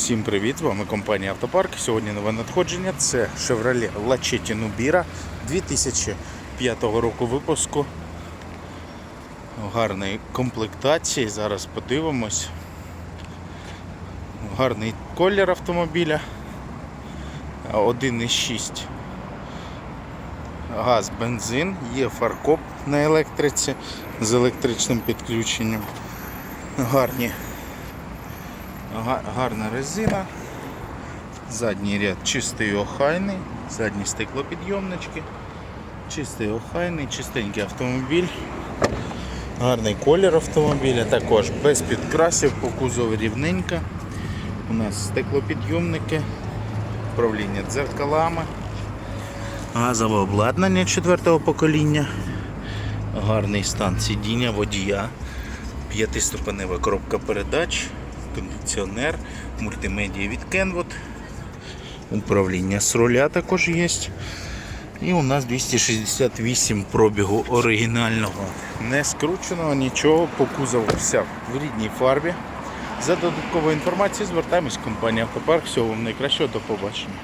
Всім привіт! З вами компанія Автопарк. Сьогодні нове надходження. Це Chevrolet Lachetti Nubira 2005 року випуску. Гарної комплектації. Зараз подивимось. Гарний колір автомобіля. 1,6 газ, бензин, є фаркоп на електриці з електричним підключенням. Гарні Га- гарна резина. Задній ряд чистий охайний, задні стеклопідйомнички, чистий охайний, чистенький автомобіль. Гарний колір автомобіля, також без підкрасів, по кузову рівненько. У нас стеклопідйомники, управління дзеркалами, газове обладнання четвертого покоління, гарний стан сидіння водія, п'ятиступенева коробка передач, кондиціонер, мультимедіа від Kenwood, управління з руля також є. І у нас 268 пробігу оригінального. Не скрученого, нічого, по кузову вся в рідній фарбі. За додатковою інформацією звертаємось в компанію Автопарк. Всього вам найкращого, до побачення.